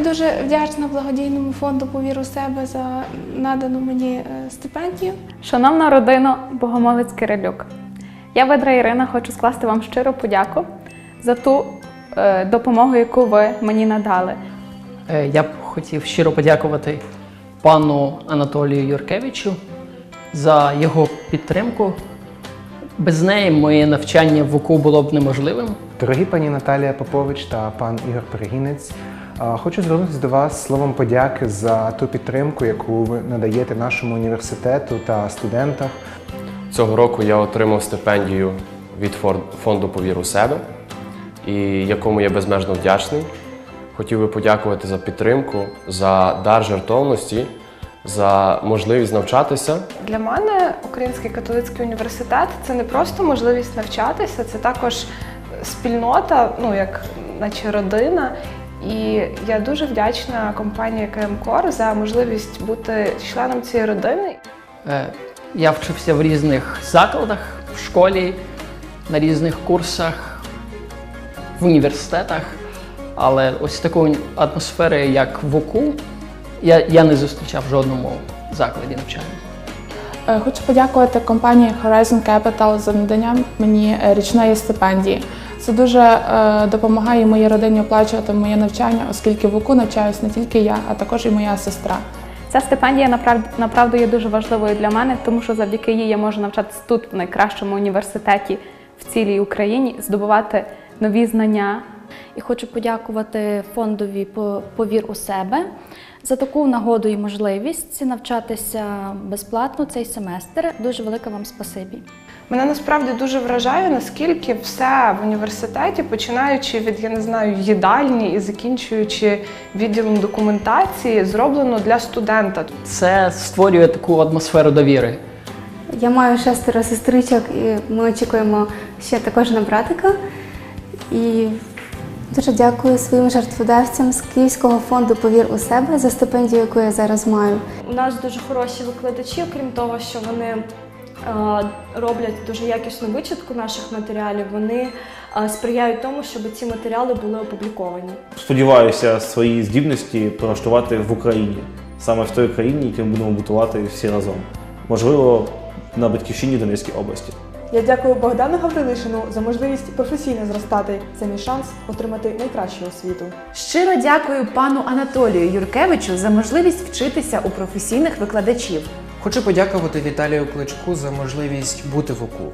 дуже вдячна благодійному фонду Повір у себе за надану мені е, стипендію. Шановна родина Богомолець Кирилюк, я ведра Ірина, хочу скласти вам щиру подяку за ту е, допомогу, яку ви мені надали. Е, Я б хотів щиро подякувати пану Анатолію Юркевичу за його підтримку. Без неї моє навчання в УКУ було б неможливим. Дорогі пані Наталія Попович та пан Ігор Перегінець, хочу звернутися до вас словом подяки за ту підтримку, яку ви надаєте нашому університету та студентам. Цього року я отримав стипендію від фонду Повір у себе, і якому я безмежно вдячний. Хотів би подякувати за підтримку, за дар жертовності, за можливість навчатися. Для мене Український католицький університет це не просто можливість навчатися, це також спільнота, ну як наче родина. І я дуже вдячна компанії КМКОР за можливість бути членом цієї родини. Е, Я вчився в різних закладах, в школі, на різних курсах, в університетах. Але ось такої атмосфери, як в УКУ, я, я не зустрічав в жодному закладі навчання. Е, Хочу подякувати компанії Horizon Capital за надання мені е, річної стипендії. Це дуже е, допомагає моїй родині оплачувати моє навчання, оскільки в УКУ навчаюсь не тільки я, а також і моя сестра. Ця стипендія направду є дуже важливою для мене, тому що завдяки їй я можу навчатися тут, в найкращому університеті в цілій Україні, здобувати нові знання. І хочу подякувати фондові Повір у себе за таку нагоду і можливість навчатися безплатно цей семестр. Дуже велике вам спасибі. Мене насправді дуже вражає, наскільки все в університеті, починаючи від я не знаю їдальні і закінчуючи відділом документації, зроблено для студента. Це створює таку атмосферу довіри. Я маю шестеро сестричок, і ми очікуємо ще також на братика. І дуже дякую своїм жертводавцям з Київського фонду Повір у себе за стипендію, яку я зараз маю. У нас дуже хороші викладачі, окрім того, що вони е, роблять дуже якісну вичитку наших матеріалів, вони е, сприяють тому, щоб ці матеріали були опубліковані. Сподіваюся свої здібності прилаштувати в Україні, саме в той країні, яку ми будемо будувати всі разом. Можливо, на батьківщині Донецькій області. Я дякую Богдану Гаврилишину за можливість професійно зростати. Це мій шанс отримати найкращу освіту. Щиро дякую пану Анатолію Юркевичу за можливість вчитися у професійних викладачів. Хочу подякувати Віталію Кличку за можливість бути в УКУ,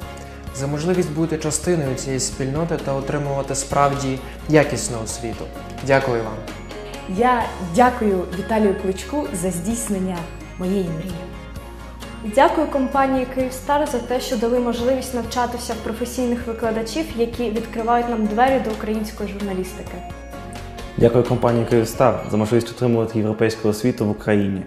за можливість бути частиною цієї спільноти та отримувати справді якісну освіту. Дякую вам. Я дякую Віталію Кличку за здійснення моєї мрії. Дякую компанії Київстар за те, що дали можливість навчатися в професійних викладачів, які відкривають нам двері до української журналістики. Дякую компанії Київстар за можливість отримувати європейську освіту в Україні.